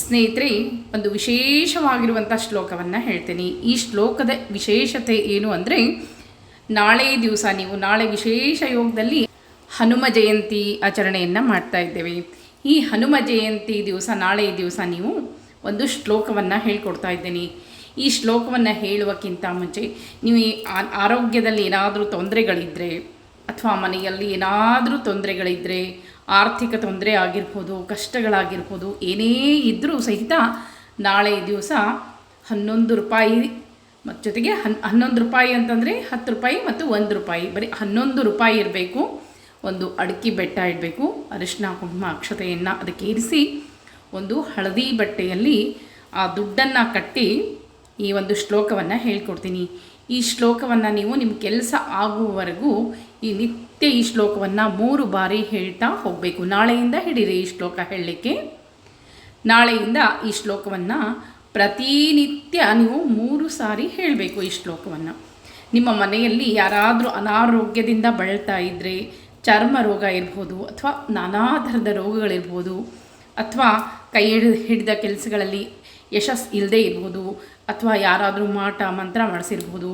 ಸ್ನೇಹಿತರೆ, ಒಂದು ವಿಶೇಷವಾಗಿರುವಂಥ ಶ್ಲೋಕವನ್ನು ಹೇಳ್ತೀನಿ. ಈ ಶ್ಲೋಕದ ವಿಶೇಷತೆ ಏನು ಅಂದರೆ, ನಾಳೆ ದಿವಸ ನೀವು ನಾಳೆ ವಿಶೇಷ ಯೋಗದಲ್ಲಿ ಹನುಮ ಜಯಂತಿ ಆಚರಣೆಯನ್ನು ಮಾಡ್ತಾ ಇದ್ದೇವೆ. ಈ ಹನುಮ ಜಯಂತಿ ದಿವಸ, ನಾಳೆ ದಿವಸ ನೀವು ಒಂದು ಶ್ಲೋಕವನ್ನು ಹೇಳ್ಕೊಡ್ತಾ ಇದ್ದೀನಿ. ಈ ಶ್ಲೋಕವನ್ನು ಹೇಳುವಕ್ಕಿಂತ ಮುಂಚೆ, ನೀವು ಆರೋಗ್ಯದಲ್ಲಿ ಏನಾದರೂ ತೊಂದರೆಗಳಿದ್ದರೆ ಅಥವಾ ಮನೆಯಲ್ಲಿ ಏನಾದರೂ ತೊಂದರೆಗಳಿದ್ದರೆ ಆರ್ಥಿಕ ತೊಂದರೆ ಆಗಿರ್ಬೋದು, ಕಷ್ಟಗಳಾಗಿರ್ಬೋದು, ಏನೇ ಇದ್ದರೂ ಸಹಿತ ನಾಳೆ ದಿವಸ ಹನ್ನೊಂದು ರೂಪಾಯಿ ಮತ್ತು ಜೊತೆಗೆ ಹನ್, ಹನ್ನೊಂದು ರೂಪಾಯಿ ಅಂತಂದರೆ ಹತ್ತು ರೂಪಾಯಿ ಮತ್ತು ಒಂದು ರೂಪಾಯಿ. ಬರೀ ಹನ್ನೊಂದು ರೂಪಾಯಿ ಇರಬೇಕು. ಒಂದು ಅಡಕೆ ಬೆಟ್ಟ ಇಡಬೇಕು ಅರಿಶಿನ ಕುಂಕುಮ, ಅಕ್ಷತೆಯನ್ನು ಅದಕ್ಕೆ ಇರಿಸಿ ಒಂದು ಹಳದಿ ಬಟ್ಟೆಯಲ್ಲಿ ಆ ದುಡ್ಡನ್ನು ಕಟ್ಟಿ ಈ ಒಂದು ಶ್ಲೋಕವನ್ನು ಹೇಳ್ಕೊಡ್ತೀನಿ. ಈ ಶ್ಲೋಕವನ್ನು ನೀವು ನಿಮ್ಮ ಕೆಲಸ ಆಗುವವರೆಗೂ ಈ ನಿತ್ಯ ಈ ಶ್ಲೋಕವನ್ನು ಮೂರು ಬಾರಿ ಹೇಳ್ತಾ ಹೋಗಬೇಕು. ನಾಳೆಯಿಂದ ಹಿಡೀರಿ ಈ ಶ್ಲೋಕ ಹೇಳಲಿಕ್ಕೆ. ನಾಳೆಯಿಂದ ಈ ಶ್ಲೋಕವನ್ನು ಪ್ರತಿನಿತ್ಯ ನೀವು ಮೂರು ಸಾರಿ ಹೇಳಬೇಕು ಈ ಶ್ಲೋಕವನ್ನು. ನಿಮ್ಮ ಮನೆಯಲ್ಲಿ ಯಾರಾದರೂ ಅನಾರೋಗ್ಯದಿಂದ ಬಳಲ್ತಾ ಇದ್ದರೆ ಚರ್ಮ ರೋಗ ಇರ್ಬೋದು ಅಥವಾ ನಾನಾ ಥರದ ರೋಗಗಳಿರ್ಬೋದು, ಅಥವಾ ಕೈ ಹಿಡಿದು ಕೆಲಸಗಳಲ್ಲಿ ಯಶಸ್ಸು ಇಲ್ಲದೆ ಇರ್ಬೋದು ಅಥವಾ ಯಾರಾದರೂ ಮಾಟ ಮಂತ್ರ ಮಾಡಿಸಿರ್ಬೋದು.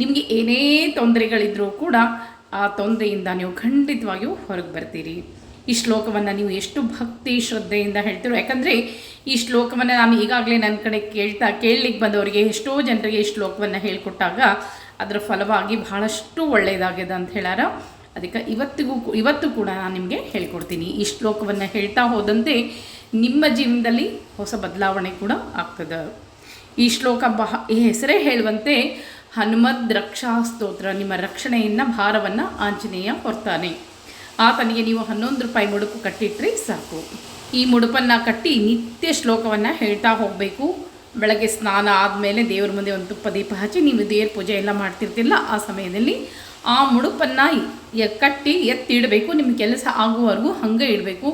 ನಿಮಗೆ ಏನೇ ತೊಂದರೆಗಳಿದ್ರೂ ಕೂಡ ಆ ತೊಂದರೆಯಿಂದ ನೀವು ಖಂಡಿತವಾಗಿಯೂ ಹೊರಗೆ ಬರ್ತೀರಿ. ಈ ಶ್ಲೋಕವನ್ನು ನೀವು ಎಷ್ಟು ಭಕ್ತಿ ಶ್ರದ್ಧೆಯಿಂದ ಹೇಳ್ತೀರೋ, ಯಾಕಂದರೆ ಈ ಶ್ಲೋಕವನ್ನು ನಾನು ಈಗಾಗಲೇ ನನ್ನ ಕಡೆ ಕೇಳ್ತಾ ಕೇಳಲಿಕ್ಕೆ ಬಂದವರಿಗೆ ಎಷ್ಟೋ ಜನರಿಗೆ ಈ ಶ್ಲೋಕವನ್ನು ಹೇಳಿಕೊಟ್ಟಾಗ ಅದರ ಫಲವಾಗಿ ಬಹಳಷ್ಟು ಒಳ್ಳೆಯದಾಗಿದೆ ಅಂತ ಹೇಳಾರ. ಅದಕ್ಕೆ ಇವತ್ತಿಗೂ ಇವತ್ತು ಕೂಡ ನಾನು ನಿಮಗೆ ಹೇಳ್ಕೊಡ್ತೀನಿ. ಈ ಶ್ಲೋಕವನ್ನು ಹೇಳ್ತಾ ಹೋದಂತೆ ನಿಮ್ಮ ಜೀವನದಲ್ಲಿ ಹೊಸ ಬದಲಾವಣೆ ಕೂಡ ಆಗ್ತದೆ. ಈ ಶ್ಲೋಕ ಬಹ, ಈ ಹೆಸರೇ ಹೇಳುವಂತೆ ಹನುಮದ್ ರಕ್ಷಾ ಸ್ತೋತ್ರ, ನಿಮ್ಮ ರಕ್ಷಣೆಯನ್ನು, ಭಾರವನ್ನು ಆಂಜನೇಯ ಹೊರ್ತಾನೆ ಆತನಿಗೆ ನೀವು ಹನ್ನೊಂದು ರೂಪಾಯಿ ಮುಡುಪು ಕಟ್ಟಿಟ್ರೆ ಸಾಕು. ಈ ಮುಡುಪನ್ನು ಕಟ್ಟಿ ನಿತ್ಯ ಶ್ಲೋಕವನ್ನು ಹೇಳ್ತಾ ಹೋಗಬೇಕು. ಬೆಳಗ್ಗೆ ಸ್ನಾನ ಆದಮೇಲೆ ದೇವ್ರ ಮುಂದೆ ಒಂದು ತುಪ್ಪ ದೀಪ ಹಚ್ಚಿ, ನೀವು ದೇವ್ರ ಪೂಜೆ ಎಲ್ಲ ಮಾಡ್ತಿರ್ತಿಲ್ಲ, ಆ ಸಮಯದಲ್ಲಿ ಆ ಮುಡುಪನ್ನು ಕಟ್ಟಿ ಎತ್ತಿಡಬೇಕು ನಿಮ್ಮ ಕೆಲಸ ಆಗುವವರೆಗೂ ಹಾಗೆ ಇಡಬೇಕು.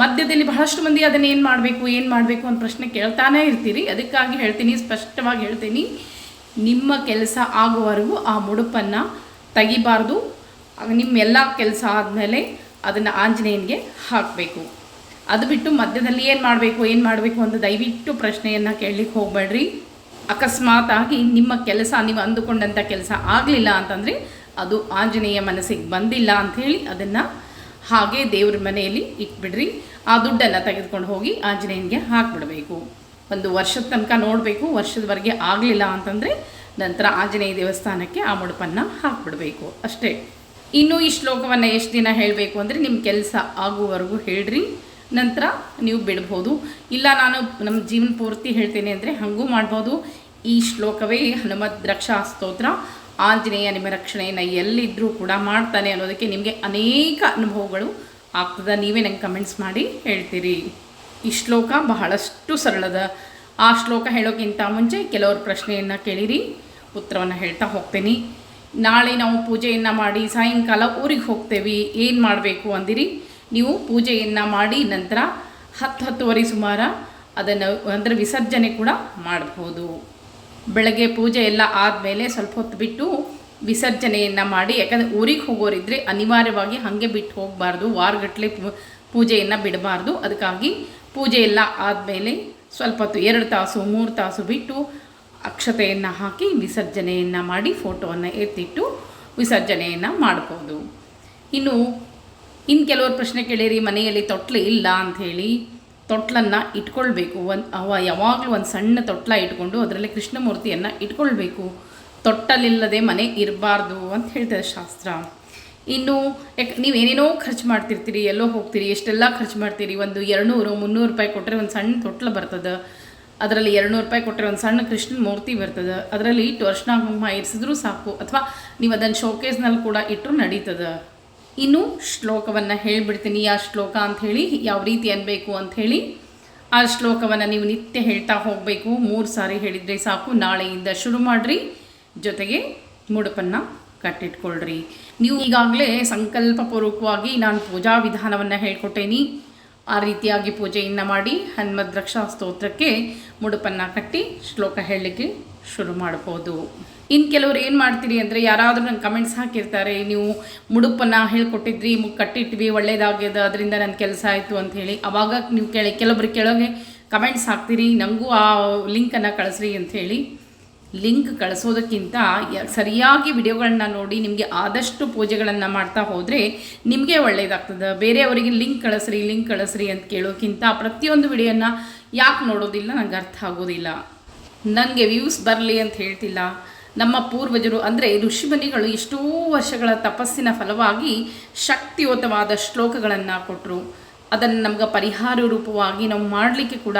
ಮಧ್ಯದಲ್ಲಿ ಬಹಳಷ್ಟು ಮಂದಿ ಅದನ್ನು ಏನು ಮಾಡಬೇಕು ಏನು ಮಾಡಬೇಕು ಅಂತ ಪ್ರಶ್ನೆ ಕೇಳ್ತಾನೆ ಇರ್ತೀರಿ. ಅದಕ್ಕಾಗಿ ಹೇಳ್ತೀನಿ, ಸ್ಪಷ್ಟವಾಗಿ ಹೇಳ್ತೀನಿ. ನಿಮ್ಮ ಕೆಲಸ ಆಗುವವರೆಗೂ ಆ ಮುಡುಪನ್ನು ತೆಗಿಬಾರ್ದು. ನಿಮ್ಮೆಲ್ಲ ಕೆಲಸ ಆದಮೇಲೆ ಅದನ್ನು ಆಂಜನೇಯನಿಗೆ ಹಾಕಬೇಕು. ಅದು ಬಿಟ್ಟು ಮಧ್ಯದಲ್ಲಿ ಏನು ಮಾಡಬೇಕು ಏನು ಮಾಡಬೇಕು ಅಂತ ದಯವಿಟ್ಟು ಪ್ರಶ್ನೆಯನ್ನು ಕೇಳಲಿಕ್ಕೆ ಹೋಗಬೇಡ್ರಿ. ಅಕಸ್ಮಾತ್ ಆಗಿ ನಿಮ್ಮ ಕೆಲಸ, ನೀವು ಅಂದುಕೊಂಡಂಥ ಕೆಲಸ ಆಗಲಿಲ್ಲ ಅಂತಂದರೆ ಅದು ಆಂಜನೇಯ ಮನಸ್ಸಿಗೆ ಬಂದಿಲ್ಲ ಅಂಥೇಳಿ ಅದನ್ನು ಹಾಗೆ ದೇವ್ರ ಮನೆಯಲ್ಲಿ ಇಟ್ಬಿಡ್ರಿ. ಆ ದುಡ್ಡನ್ನು ತೆಗೆದುಕೊಂಡು ಹೋಗಿ ಆಂಜನೇಯನಿಗೆ ಹಾಕಿಬಿಡಬೇಕು. ಒಂದು ವರ್ಷದ ತನಕ ನೋಡಬೇಕು, ವರ್ಷದವರೆಗೆ ಆಗಲಿಲ್ಲ ಅಂತಂದರೆ ನಂತರ ಆಂಜನೇಯ ದೇವಸ್ಥಾನಕ್ಕೆ ಆ ಮುಡುಪನ್ನು ಹಾಕಿಬಿಡಬೇಕು. ಅಷ್ಟೇ. ಇನ್ನು ಈ ಶ್ಲೋಕವನ್ನು ಎಷ್ಟು ದಿನ ಹೇಳಬೇಕು ಅಂದರೆ ನಿಮ್ಮ ಕೆಲಸ ಆಗುವವರೆಗೂ ಹೇಳ್ರಿ. ನಂತರ ನೀವು ಬಿಡ್ಬೋದು. ಇಲ್ಲ ನಾನು ನಮ್ಮ ಜೀವನ ಪೂರ್ತಿ ಹೇಳ್ತೇನೆ ಅಂದರೆ ಹಾಗೂ ಮಾಡ್ಬೋದು. ಈ ಶ್ಲೋಕವೇ ಹನುಮದ್ ರಕ್ಷಾ ಸ್ತೋತ್ರ ಆಂಜನೇಯ ನಿಮ್ಮ ರಕ್ಷಣೆಯನ್ನು ಎಲ್ಲಿದ್ದರೂ ಕೂಡ ಮಾಡ್ತಾನೆ ಅನ್ನೋದಕ್ಕೆ ನಿಮಗೆ ಅನೇಕ ಅನುಭವಗಳು ಆಗ್ತದೆ. ನೀವೇ ನಂಗೆ ಕಮೆಂಟ್ಸ್ ಮಾಡಿ ಹೇಳ್ತೀರಿ. ಈ ಶ್ಲೋಕ ಬಹಳಷ್ಟು ಸರಳದ. ಆ ಶ್ಲೋಕ ಹೇಳೋಕ್ಕಿಂತ ಮುಂಚೆ ಕೆಲವರು ಪ್ರಶ್ನೆಯನ್ನು ಕೇಳಿರಿ. ಉತ್ತರವನ್ನು ಹೇಳ್ತಾ ಹೋಗ್ತೇನೆ. ನಾಳೆ ನಾವು ಪೂಜೆಯನ್ನು ಮಾಡಿ ಸಾಯಂಕಾಲ ಊರಿಗೆ ಹೋಗ್ತೇವೆ. ಏನು ಮಾಡಬೇಕು ಅಂದಿರಿ? ನೀವು ಪೂಜೆಯನ್ನು ಮಾಡಿ ನಂತರ ಹತ್ತು ಹತ್ತುವರೆ ಸುಮಾರು ಅದನ್ನು ಅಂದರೆ ವಿಸರ್ಜನೆ ಕೂಡ ಮಾಡ್ಬೋದು. ಬೆಳಗ್ಗೆ ಪೂಜೆ ಎಲ್ಲ ಆದಮೇಲೆ ಸ್ವಲ್ಪ ಹೊತ್ತು ಬಿಟ್ಟು ವಿಸರ್ಜನೆಯನ್ನು ಮಾಡಿ, ಯಾಕಂದರೆ ಊರಿಗೆ ಹೋಗೋರಿದ್ರೆ ಅನಿವಾರ್ಯವಾಗಿ ಹಾಗೆ ಬಿಟ್ಟು ಹೋಗಬಾರ್ದು ವಾರಗಟ್ಟಲೆ ಪೂಜೆಯನ್ನು ಬಿಡಬಾರ್ದು. ಅದಕ್ಕಾಗಿ ಪೂಜೆ ಎಲ್ಲ ಆದಮೇಲೆ ಸ್ವಲ್ಪ ಹೊತ್ತು, ಎರಡು ತಾಸು, ಮೂರು ತಾಸು ಬಿಟ್ಟು ಅಕ್ಷತೆಯನ್ನು ಹಾಕಿ ವಿಸರ್ಜನೆಯನ್ನು ಮಾಡಿ ಫೋಟೋವನ್ನು ಎತ್ತಿಟ್ಟು ವಿಸರ್ಜನೆಯನ್ನು ಮಾಡ್ಬೋದು. ಇನ್ನು ಇನ್ನು ಕೆಲವರು ಪ್ರಶ್ನೆ ಕೇಳಿರಿ, ಮನೆಯಲ್ಲಿ ತೊಟ್ಲು ಇಲ್ಲ ಅಂಥೇಳಿ. ತೊಟ್ಲನ್ನು ಇಟ್ಕೊಳ್ಬೇಕು. ಒಂದು ಅವ ಯಾವಾಗಲೂ ಒಂದು ಸಣ್ಣ ತೊಟ್ಲ ಇಟ್ಕೊಂಡು ಅದರಲ್ಲಿ ಕೃಷ್ಣಮೂರ್ತಿಯನ್ನು ಇಟ್ಕೊಳ್ಬೇಕು. ತೊಟ್ಟಲಿಲ್ಲದೆ ಮನೆ ಇರಬಾರ್ದು ಅಂತ ಹೇಳ್ತದೆ ಶಾಸ್ತ್ರ. ಇನ್ನು ಯಾಕೆ ನೀವೇನೇನೋ ಖರ್ಚು ಮಾಡ್ತಿರ್ತೀರಿ, ಎಲ್ಲೋ ಹೋಗ್ತೀರಿ, ಎಷ್ಟೆಲ್ಲ ಖರ್ಚು ಮಾಡ್ತೀರಿ, ಒಂದು ಎರಡುನೂರು, ಮುನ್ನೂರು ರೂಪಾಯಿ ಕೊಟ್ಟರೆ ಒಂದು ಸಣ್ಣ ತೊಟ್ಲ ಬರ್ತದೆ. ಅದರಲ್ಲಿ ಎರಡುನೂರು ರೂಪಾಯಿ ಕೊಟ್ಟರೆ ಒಂದು ಸಣ್ಣ ಕೃಷ್ಣನ ಮೂರ್ತಿ ಬರ್ತದೆ. ಅದರಲ್ಲಿ ಇಟ್ಟು ಅರ್ಶಿನ ಕುಂಕುಮ ಇರಿಸಿದ್ರೂ ಸಾಕು. ಅಥವಾ ನೀವು ಅದನ್ನು ಶೋಕೇಸ್ನಲ್ಲಿ ಕೂಡ ಇಟ್ಟರು ನಡೀತದೆ. ಇನ್ನು ಶ್ಲೋಕವನ್ನು ಹೇಳಿಬಿಡ್ತೀನಿ. ಆ ಶ್ಲೋಕ ಅಂಥೇಳಿ ಯಾವ ರೀತಿ ಅನ್ನಬೇಕು ಅಂಥೇಳಿ ಆ ಶ್ಲೋಕವನ್ನು ನೀವು ನಿತ್ಯ ಹೇಳ್ತಾ ಹೋಗಬೇಕು. ಮೂರು ಸಾರಿ ಹೇಳಿದರೆ ಸಾಕು. ನಾಳೆಯಿಂದ ಶುರು ಮಾಡಿರಿ. ಜೊತೆಗೆ ಮುಡುಪನ್ನು ಕಟ್ಟಿಟ್ಕೊಳ್ರಿ. ನೀವು ಈಗಾಗಲೇ ಸಂಕಲ್ಪಪೂರ್ವಕವಾಗಿ ನಾನು ಪೂಜಾ ವಿಧಾನವನ್ನು ಹೇಳ್ಕೊಟ್ಟೇನಿ. ಆ ರೀತಿಯಾಗಿ ಪೂಜೆಯನ್ನು ಮಾಡಿ ಹನುಮದ್ರಕ್ಷಾ ಸ್ತೋತ್ರಕ್ಕೆ ಮುಡುಪನ್ನು ಕಟ್ಟಿ ಶ್ಲೋಕ ಹೇಳಲಿಕ್ಕೆ ಶುರು ಮಾಡ್ಬೋದು. ಇನ್ನು ಕೆಲವರು ಏನು ಮಾಡ್ತೀರಿ ಅಂದರೆ ಯಾರಾದರೂ ನಂಗೆ ಕಮೆಂಟ್ಸ್ ಹಾಕಿರ್ತಾರೆ, ನೀವು ಮುಡುಪನ್ನು ಹೇಳ್ಕೊಟ್ಟಿದ್ರಿ, ಮುಗ್ ಕಟ್ಟಿಟ್ವಿ, ಒಳ್ಳೇದಾಗ್ಯದ, ಅದರಿಂದ ನನ್ನ ಕೆಲಸ ಆಯಿತು ಅಂತ ಹೇಳಿ ಅವಾಗ ನೀವು ಕೇಳಿ ಕೆಲವೊಬ್ರು ಕೆಳಗೆ ಕಮೆಂಟ್ಸ್ ಹಾಕ್ತೀರಿ ನನಗೂ ಆ ಲಿಂಕನ್ನು ಕಳಿಸ್ರಿ ಅಂಥೇಳಿ ಲಿಂಕ್ ಕಳಿಸೋದಕ್ಕಿಂತ ಸರಿಯಾಗಿ ವಿಡಿಯೋಗಳನ್ನ ನೋಡಿ, ನಿಮಗೆ ಆದಷ್ಟು ಪೂಜೆಗಳನ್ನು ಮಾಡ್ತಾ ಹೋದರೆ ನಿಮಗೆ ಒಳ್ಳೆಯದಾಗ್ತದೆ ಬೇರೆಯವರಿಗೆ ಲಿಂಕ್ ಕಳಿಸ್ರಿ ಲಿಂಕ್ ಕಳಿಸ್ರಿ ಅಂತ ಕೇಳೋಕ್ಕಿಂತ ಪ್ರತಿಯೊಂದು ವಿಡಿಯೋನ ಯಾಕೆ ನೋಡೋದಿಲ್ಲ, ನಂಗೆ ಅರ್ಥ ಆಗೋದಿಲ್ಲ. ನನಗೆ ವ್ಯೂಸ್ ಬರಲಿ ಅಂತ ಹೇಳ್ತಿಲ್ಲ. ನಮ್ಮ ಪೂರ್ವಜರು, ಅಂದರೆ ಋಷಿಮುನಿಗಳು ಎಷ್ಟೋ ವರ್ಷಗಳ ತಪಸ್ಸಿನ ಫಲವಾಗಿ ಶಕ್ತಿಯುತವಾದ ಶ್ಲೋಕಗಳನ್ನು ಕೊಟ್ಟರು ಅದನ್ನು ನಮ್ಗೆ ಪರಿಹಾರ ರೂಪವಾಗಿ ನಾವು ಮಾಡಲಿಕ್ಕೆ ಕೂಡ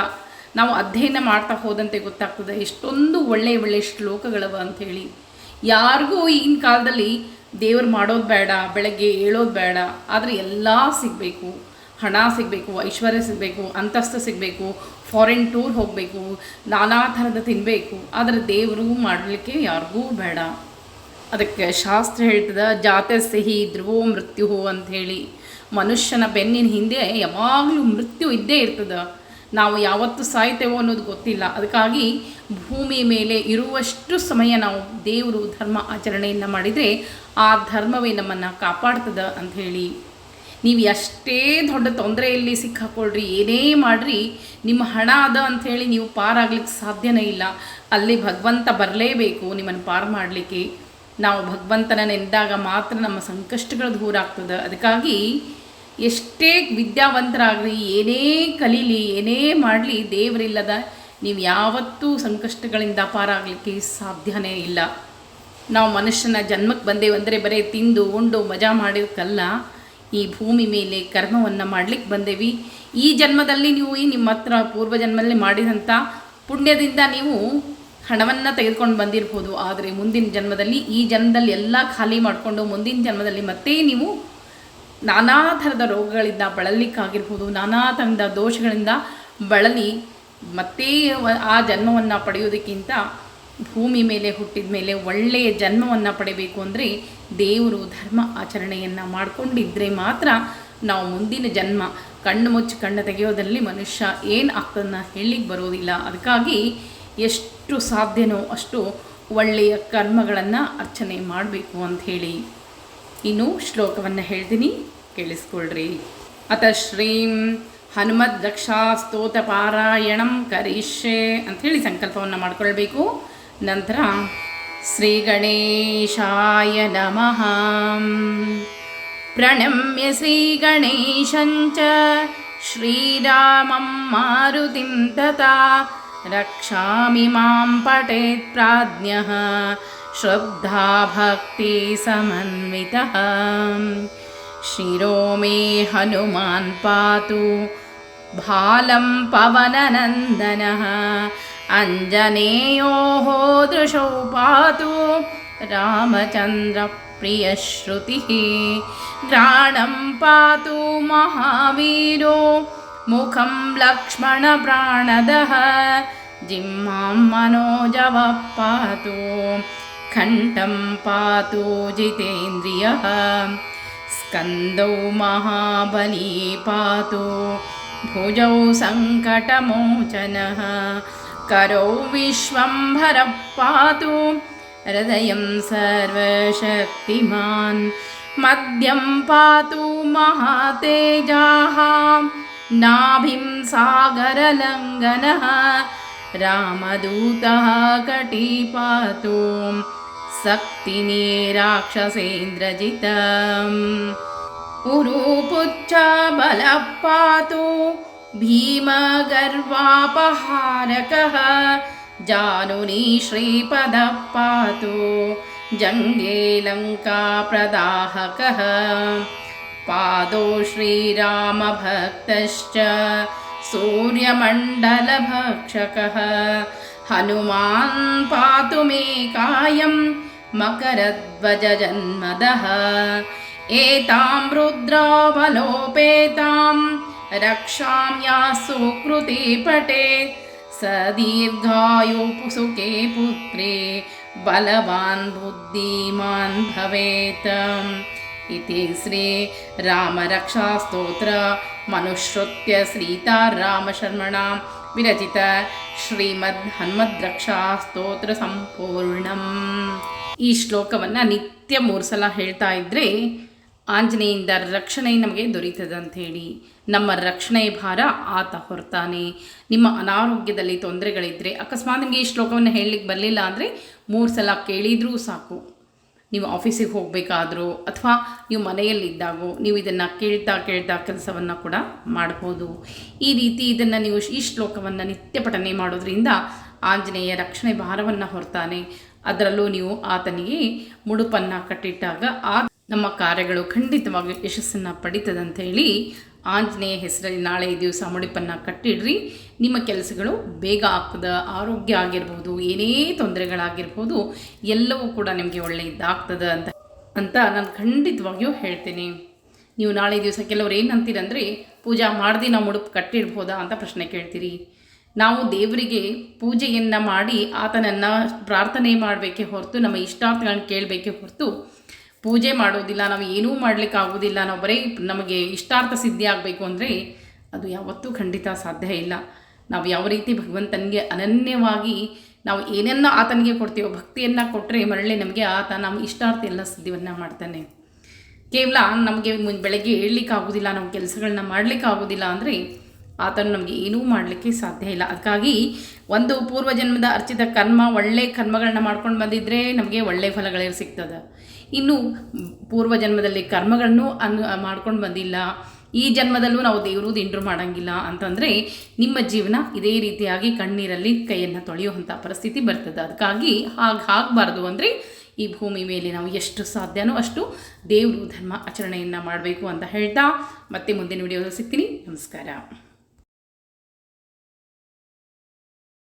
ನಾವು ಅಧ್ಯಯನ ಮಾಡ್ತಾ ಹೋದಂತೆ ಗೊತ್ತಾಗ್ತದೆ. ಎಷ್ಟೊಂದು ಒಳ್ಳೆಯ ಒಳ್ಳೆಯ ಶ್ಲೋಕಗಳವ ಅಂಥೇಳಿ ಯಾರಿಗೂ ಈಗಿನ ಕಾಲದಲ್ಲಿ ದೇವ್ರು ಮಾಡೋದು ಬೇಡ, ಬೆಳಗ್ಗೆ ಏಳೋದು ಬೇಡ, ಆದರೆ ಎಲ್ಲ ಸಿಗಬೇಕು. ಹಣ ಸಿಗಬೇಕು, ಐಶ್ವರ್ಯ ಸಿಗಬೇಕು, ಅಂತಸ್ತು ಸಿಗಬೇಕು ಫಾರಿನ್ ಟೂರ್ ಹೋಗಬೇಕು, ನಾನಾ ಥರದ ತಿನ್ನಬೇಕು ಆದರೆ ದೇವರು ಮಾಡಲಿಕ್ಕೆ ಯಾರಿಗೂ ಬೇಡ. ಅದಕ್ಕೆ ಶಾಸ್ತ್ರ ಹೇಳ್ತದ, ಜಾತೆ ಸಿಹಿ ಧ್ರುವೋ ಮೃತ್ಯು ಅಂತ ಹೇಳಿ. ಮನುಷ್ಯನ ಬೆನ್ನಿನ ಹಿಂದೆ ಯಾವಾಗಲೂ ಮೃತ್ಯು ಇದ್ದೇ ಇರ್ತದೆ. ನಾವು ಯಾವತ್ತು ಸಾಯ್ತೇವೋ ಅನ್ನೋದು ಗೊತ್ತಿಲ್ಲ. ಅದಕ್ಕಾಗಿ ಭೂಮಿ ಮೇಲೆ ಇರುವಷ್ಟು ಸಮಯ ನಾವು ದೇವರು ಧರ್ಮ ಆಚರಣೆಯನ್ನು ಮಾಡಿದರೆ ಆ ಧರ್ಮವೇ ನಮ್ಮನ್ನು ಕಾಪಾಡ್ತದ ಅಂಥೇಳಿ ನೀವು ಎಷ್ಟೇ ದೊಡ್ಡ ತೊಂದರೆಯಲ್ಲಿ ಸಿಕ್ಕಾಕೊಳ್ರಿ, ಏನೇ ಮಾಡಿರಿ, ನಿಮ್ಮ ಹಣ ಅದ ಅಂಥೇಳಿ ನೀವು ಪಾರಾಗ್ಲಿಕ್ಕೆ ಸಾಧ್ಯನೇ ಇಲ್ಲ. ಅಲ್ಲಿ ಭಗವಂತ ಬರಲೇಬೇಕು ನಿಮ್ಮನ್ನು ಪಾರು ಮಾಡಲಿಕ್ಕೆ. ನಾವು ಭಗವಂತನ ನೆನೆದಾಗ ಮಾತ್ರ ನಮ್ಮ ಸಂಕಷ್ಟಗಳು ದೂರ ಆಗ್ತದೆ. ಅದಕ್ಕಾಗಿ ಎಷ್ಟೇ ವಿದ್ಯಾವಂತರಾಗಲಿ ಏನೇ ಕಲೀಲಿ, ಏನೇ ಮಾಡಲಿ, ದೇವರಿಲ್ಲದ ನೀವು ಯಾವತ್ತೂ ಸಂಕಷ್ಟಗಳಿಂದ ಪಾರಾಗಲಿಕ್ಕೆ ಸಾಧ್ಯನೇ ಇಲ್ಲ. ನಾವು ಮನುಷ್ಯನ ಜನ್ಮಕ್ಕೆ ಬಂದೇವಂದರೆ ಬರೀ ತಿಂದು ಉಂಡು ಮಜಾ ಮಾಡೋಕ್ಕಲ್ಲ ಈ ಭೂಮಿ ಮೇಲೆ ಕರ್ಮವನ್ನು ಮಾಡ್ಲಿಕ್ಕೆ ಬಂದೇವಿ. ಈ ಜನ್ಮದಲ್ಲಿ ನೀವು ಈ ನಿಮ್ಮ ಹತ್ರ ಪೂರ್ವ ಜನ್ಮದಲ್ಲಿ ಮಾಡಿದಂಥ ಪುಣ್ಯದಿಂದ ನೀವು ಹಣವನ್ನು ತೆಗೆದುಕೊಂಡು ಬಂದಿರ್ಬೋದು. ಆದರೆ ಮುಂದಿನ ಜನ್ಮದಲ್ಲಿ ಈ ಜನ್ಮದಲ್ಲಿ ಎಲ್ಲ ಖಾಲಿ ಮಾಡಿಕೊಂಡು ಮುಂದಿನ ಜನ್ಮದಲ್ಲಿ ಮತ್ತೆ ನೀವು ನಾನಾ ಥರದ ರೋಗಗಳಿಂದ ಬಳಲಿಕ್ಕಾಗಿರ್ಬೋದು ನಾನಾ ಥರದ ದೋಷಗಳಿಂದ ಬಳಲಿ ಮತ್ತೆ ಆ ಜನ್ಮವನ್ನು ಪಡೆಯೋದಕ್ಕಿಂತ ಭೂಮಿ ಮೇಲೆ ಹುಟ್ಟಿದ ಮೇಲೆ ಒಳ್ಳೆಯ ಜನ್ಮವನ್ನು ಪಡೆಯಬೇಕು ಅಂದರೆ ದೇವರು ಧರ್ಮ ಆಚರಣೆಯನ್ನು ಮಾಡಿಕೊಂಡಿದ್ದರೆ ಮಾತ್ರ ನಾವು ಮುಂದಿನ ಜನ್ಮ ಕಣ್ಣು ಮುಚ್ಚಿ ಕಣ್ಣು ತೆಗೆಯೋದರಲ್ಲಿ ಮನುಷ್ಯ ಏನು ಆಗ್ತದನ್ನ ಹೇಳಲಿಕ್ಕೆ ಬರೋದಿಲ್ಲ. ಅದಕ್ಕಾಗಿ ಎಷ್ಟು ಸಾಧ್ಯನೋ ಅಷ್ಟು ಒಳ್ಳೆಯ ಕರ್ಮಗಳನ್ನು ಅರ್ಚನೆ ಮಾಡಬೇಕು ಅಂಥೇಳಿ ಇನ್ನು ಶ್ಲೋಕವನ್ನು ಹೇಳ್ತೀನಿ, ಕೇಳಿಸ್ಕೊಳ್ರಿ. ಅತ ಶ್ರೀಂ ಹನುಮದ್ ದಕ್ಷಾ ಸ್ತೋತ ಪಾರಾಯಣಂ ಕರಿಷ್ಯೆ ಅಂಥೇಳಿ ಸಂಕಲ್ಪವನ್ನು ಮಾಡ್ಕೊಳ್ಬೇಕು. ನಂತರ ಶ್ರೀ ಗಣೇಶಾಯ ನಮಃ ಪ್ರಣಮ್ಯ ಶ್ರೀಗಣೇಶಂಚ ಶ್ರೀರಾಮಂ ಮಾರುತಿಂ ತಥಾ ರಕ್ಷಾಮಿ ಮಾಂ ಪಠೇತ್ ಪ್ರಾಜ್ಞಃ ಶ್ರದ್ಧಾ ಭಕ್ತಿ ಸಮನ್ವಿತಃ ಶಿರೋ ಮೇ ಹನುಮಾನ್ ಪಾತು भालं पवननन्दनः अञ्जनेयोः दृशौ पातु रामचन्द्रप्रियश्रुतिः। घ्राणं पातु महावीरो मुखं लक्ष्मणप्राणदः। जिह्मां मनोजवः पातु कण्ठं पातु जितेन्द्रियः। स्कन्दौ महाबली पातु भुजौ सङ्कटमोचनः करौ विश्वम्भरः पातु। हृदयं सर्वशक्तिमान्। मद्यं पातु महातेजाः। नाभिं सागरलङ्घनः। रामदूतः कटी पातु सक्तिने राक्षसेन्द्रजितम्। उरूपुच्च बलः पातु भीमगर्वापहारकः। जानुनी श्रीपदः पातु जङ्गे लङ्काप्रदाहकः। पादौ श्रीरामभक्तश्च सूर्यमण्डलभक्षकः। हनुमान् पातु मे कायं मकरध्वजजन्मदः। एतां रुद्रावलोपेतां रक्षां या सुकृते पठेत् स दीर्घायुपुसुके पुत्रे बलवान् बुद्धिमान् भवेत् इति श्रीरामरक्षास्तोत्र मनुश्रुत्य श्रीतारामशर्मणा ವಿರಚಿತ ಶ್ರೀಮದ್ ಹನುಮದ್ರಕ್ಷಾ ಸ್ತೋತ್ರ ಸಂಪೂರ್ಣಂ ಈ ಶ್ಲೋಕವನ್ನು ನಿತ್ಯ ಮೂರು ಸಲ ಹೇಳ್ತಾ ಇದ್ದರೆ ಆಂಜನೇಯಿಂದ ರಕ್ಷಣೆ ನಮಗೆ ದೊರೀತದೆ ಅಂಥೇಳಿ ನಮ್ಮ ರಕ್ಷಣೆ ಭಾರ ಆತ ಹೊರ್ತಾನೆ. ನಿಮ್ಮ ಅನಾರೋಗ್ಯದಲ್ಲಿ ತೊಂದರೆಗಳಿದ್ದರೆ ಅಕಸ್ಮಾತ್ ನಿಮಗೆ ಈ ಶ್ಲೋಕವನ್ನು ಹೇಳಲಿಕ್ಕೆ ಬರಲಿಲ್ಲ ಅಂದರೆ ಮೂರು ಸಲ ಕೇಳಿದರೂ ಸಾಕು. ನೀವು ಆಫೀಸಿಗೆ ಹೋಗಬೇಕಾದರೂ ಅಥವಾ ನೀವು ಮನೆಯಲ್ಲಿದ್ದಾಗೋ ನೀವು ಇದನ್ನು ಕೇಳ್ತಾ ಕೇಳ್ತಾ ಕೆಲಸವನ್ನು ಕೂಡ ಮಾಡ್ಬೋದು. ಈ ರೀತಿ ಇದನ್ನು ನೀವು ಈ ಶ್ಲೋಕವನ್ನು ನಿತ್ಯ ಪಠನೆ ಮಾಡೋದ್ರಿಂದ ಆಂಜನೇಯ ರಕ್ಷಣೆ ಭಾರವನ್ನು ಹೊರ್ತಾನೆ. ಅದರಲ್ಲೂ ನೀವು ಆತನಿಗೆ ಮುಡುಪನ್ನು ಕಟ್ಟಿಟ್ಟಾಗ ಆ ನಮ್ಮ ಕಾರ್ಯಗಳು ಖಂಡಿತವಾಗಿ ಯಶಸ್ಸನ್ನು ಅಂತ ಹೇಳಿ ಆಂಜನೇಯ ಹೆಸರಲ್ಲಿ ನಾಳೆ ದಿವಸ ಮುಡಿಪನ್ನು ಕಟ್ಟಿಡ್ರಿ. ನಿಮ್ಮ ಕೆಲಸಗಳು ಬೇಗ ಆಗ್ತದ, ಆರೋಗ್ಯ ಆಗಿರ್ಬೋದು, ಏನೇ ತೊಂದರೆಗಳಾಗಿರ್ಬೋದು, ಎಲ್ಲವೂ ಕೂಡ ನಿಮಗೆ ಒಳ್ಳೆಯದಾಗ್ತದೆ ಅಂತ ಅಂತ ನಾನು ಖಂಡಿತವಾಗಿಯೂ ಹೇಳ್ತೀನಿ. ನೀವು ನಾಳೆ ದಿವಸ ಕೆಲವ್ರು ಏನು ಅಂತೀರಂದರೆ, ಪೂಜಾ ಮಾಡ್ದಿ ನಾವು ಮುಡುಪು ಕಟ್ಟಿಡ್ಬೋದಾ ಅಂತ ಪ್ರಶ್ನೆ ಕೇಳ್ತೀರಿ. ನಾವು ದೇವರಿಗೆ ಪೂಜೆಯನ್ನು ಮಾಡಿ ಆತನನ್ನು ಪ್ರಾರ್ಥನೆ ಮಾಡಬೇಕೇ ಹೊರತು, ನಮ್ಮ ಇಷ್ಟಾರ್ಥಗಳನ್ನ ಕೇಳಬೇಕೇ ಹೊರತು ಪೂಜೆ ಮಾಡೋದಿಲ್ಲ, ನಾವು ಏನೂ ಮಾಡಲಿಕ್ಕೆ ಆಗೋದಿಲ್ಲ ನಾವು ಬರೀ ನಮಗೆ ಇಷ್ಟಾರ್ಥ ಸಿದ್ಧಿ ಆಗಬೇಕು ಅಂದರೆ ಅದು ಯಾವತ್ತೂ ಖಂಡಿತ ಸಾಧ್ಯ ಇಲ್ಲ. ನಾವು ಯಾವ ರೀತಿ ಭಗವಂತನಿಗೆ ಅನನ್ಯವಾಗಿ ನಾವು ಏನನ್ನ ಆತನಿಗೆ ಕೊಡ್ತೀವೋ, ಭಕ್ತಿಯನ್ನು ಕೊಟ್ಟರೆ ಮರಳಿ ನಮಗೆ ಆತ ನಮ್ಮ ಇಷ್ಟಾರ್ಥ ಎಲ್ಲ ಸಿದ್ಧಿಯನ್ನು ಮಾಡ್ತಾನೆ. ಕೇವಲ ನಮಗೆ ಮುನ್ ಬೆಳಗ್ಗೆ ಹೇಳಲಿಕ್ಕೆ ಆಗೋದಿಲ್ಲ ನಮ್ಮ ಕೆಲಸಗಳನ್ನ ಮಾಡಲಿಕ್ಕೆ ಆಗೋದಿಲ್ಲ ಅಂದರೆ ಆತನು ನಮಗೆ ಏನೂ ಮಾಡಲಿಕ್ಕೆ ಸಾಧ್ಯ ಇಲ್ಲ. ಅದಕ್ಕಾಗಿ ಒಂದು ಪೂರ್ವಜನ್ಮದ ಅರ್ಚಿತ ಕರ್ಮ, ಒಳ್ಳೆ ಕರ್ಮಗಳನ್ನ ಮಾಡ್ಕೊಂಡು ಬಂದಿದ್ದರೆ ನಮಗೆ ಒಳ್ಳೆ ಫಲಗಳೇ ಸಿಗ್ತದೆ. ಇನ್ನು ಪೂರ್ವ ಜನ್ಮದಲ್ಲಿ ಕರ್ಮಗಳನ್ನು ಅನ್, ಮಾಡ್ಕೊಂಡು ಬಂದಿಲ್ಲ. ಈ ಜನ್ಮದಲ್ಲೂ ನಾವು ದೇವರು ದಿಂಡ್ರು ಮಾಡೋಂಗಿಲ್ಲ ಅಂತಂದರೆ ನಿಮ್ಮ ಜೀವನ ಇದೇ ರೀತಿಯಾಗಿ ಕಣ್ಣೀರಲ್ಲಿ ಕೈಯನ್ನು ತೊಳೆಯುವಂಥ ಪರಿಸ್ಥಿತಿ ಬರ್ತದೆ. ಅದಕ್ಕಾಗಿ ಹಾಗೆ ಆಗಬಾರ್ದು ಅಂದರೆ ಈ ಭೂಮಿ ಮೇಲೆ ನಾವು ಎಷ್ಟು ಸಾಧ್ಯನೋ ಅಷ್ಟು ದೇವರು ಧರ್ಮ ಆಚರಣೆಯನ್ನು ಮಾಡಬೇಕು ಅಂತ ಹೇಳ್ತಾ ಮತ್ತೆ ಮುಂದಿನ ವಿಡಿಯೋದಲ್ಲಿ ಸಿಗ್ತೀನಿ. ನಮಸ್ಕಾರ.